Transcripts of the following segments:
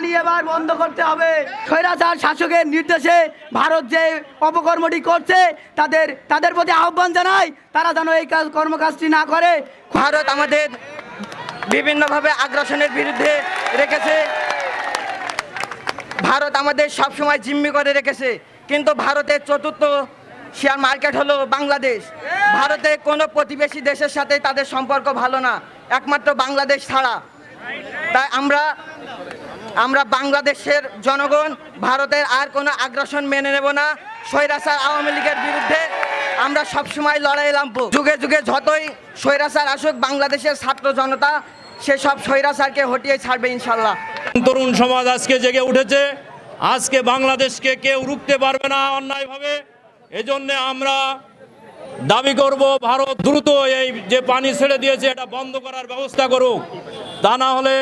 পানি এবার বন্ধ করতে হবে। স্বৈরাচার শাসকের নির্দেশে ভারত যে অপকর্মটি করছে, তাদের তাদের প্রতি আহ্বান জানাই, তারা যেন এই কাজ, কর্মকাজটি না করে। ভারত আমাদের বিভিন্নভাবে আগ্রাসনের বিরুদ্ধে রেখেছে। ভারত আমাদের সবসময় জিম্মি করে রেখেছে। কিন্তু ভারতের চতুর্থ শেয়ার মার্কেট হলো বাংলাদেশ। ভারতে কোনো প্রতিবেশী দেশের সাথে তাদের সম্পর্ক ভালো না। একমাত্র বাংলাদেশ ছাড়া। তাই আমরা আমরা বাংলাদেশের জনগণ, ভারতের আর কোনো আগ্রাসন মেনে নেব না। স্বৈরাচার আওয়ামী লীগের বিরুদ্ধে আমরা সবসময় লড়াই নামবো। যুগে যুগে যতই স্বৈরাচার আসুক, বাংলাদেশের ছাত্র জনতা সেসব স্বৈরাচারকে হটিয়ে ছাড়বে ইনশাল্লাহ। তরুণ সমাজ আজকে জেগে উঠেছে। আজকে বাংলাদেশকে কেউ রুখতে পারবে না অন্যায়ভাবে। এজন্যে আমরা দাবি করব, ভারত দ্রুত এই যে পানি ছেড়ে দিয়েছে, এটা বন্ধ করার ব্যবস্থা করুক। তা না হলে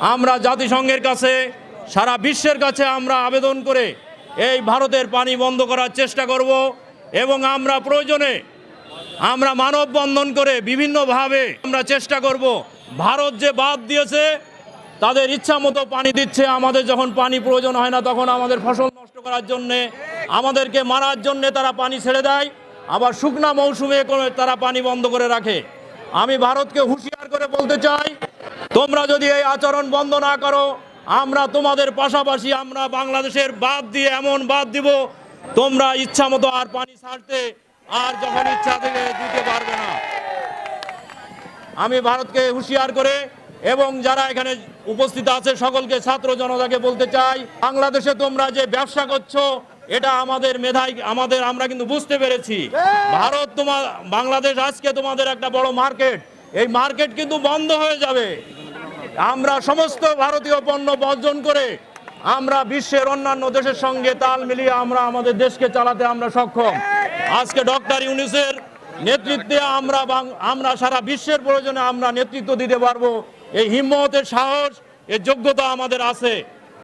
আমরা জাতিসংঘের কাছে, সারা বিশ্বের কাছে আমরা আবেদন করে এই ভারতের পানি বন্ধ করার চেষ্টা করব এবং আমরা প্রয়োজনে আমরা মানববন্ধন করে বিভিন্নভাবে আমরা চেষ্টা করব। ভারত যে বাদ দিয়েছে, তাদের ইচ্ছা মতো পানি দিচ্ছে। আমাদের যখন পানি প্রয়োজন হয় না, তখন আমাদের ফসল নষ্ট করার জন্যে, আমাদেরকে মারার জন্যে তারা পানি ছেড়ে দেয়। আবার শুকনা মৌসুমে তারা পানি বন্ধ করে রাখে। আমি ভারতকে হুঁশিয়ার করে বলতে চাই তোমরা যদি এই আচরণ বন্ধ না করো, আমরা তোমাদের পাশাপাশি আমরা বাংলাদেশের বাদ দিয়ে এমন বাদ দিব, তোমরা ইচ্ছা মতো আর পানি ছাড়তে আর যখন ইচ্ছা থেকে দিতে পারবে না। আমি ভারতকে হুঁশিয়ার করে এবং যারা এখানে উপস্থিত আছে, সকলকে ছাত্র জনতাকে বলতে চাই, বাংলাদেশে তোমরা যে ব্যবসা করছ, এটা আমাদের মেধাই, আমাদের আমরা কিন্তু বুঝতে পেরেছি। ভারত তোমার বাংলাদেশ আজকে তোমাদের একটা বড় মার্কেট। এই মার্কেট কিন্তু বন্ধ হয়ে যাবে। আমরা সমস্ত ভারতীয় পণ্য বর্জন করে আমরা বিশ্বের অন্যান্য দেশের সঙ্গে তাল মিলিয়ে আমরা আমাদের দেশকে চালাতে আমরা সক্ষম। আজকে ডক্টর ইউনিসের নেতৃত্বে আমরা আমরা সারা বিশ্বের প্রয়োজনে আমরা নেতৃত্ব দিতে পারব। এই হিম্মতের সাহস, এর যোগ্যতা আমাদের আছে।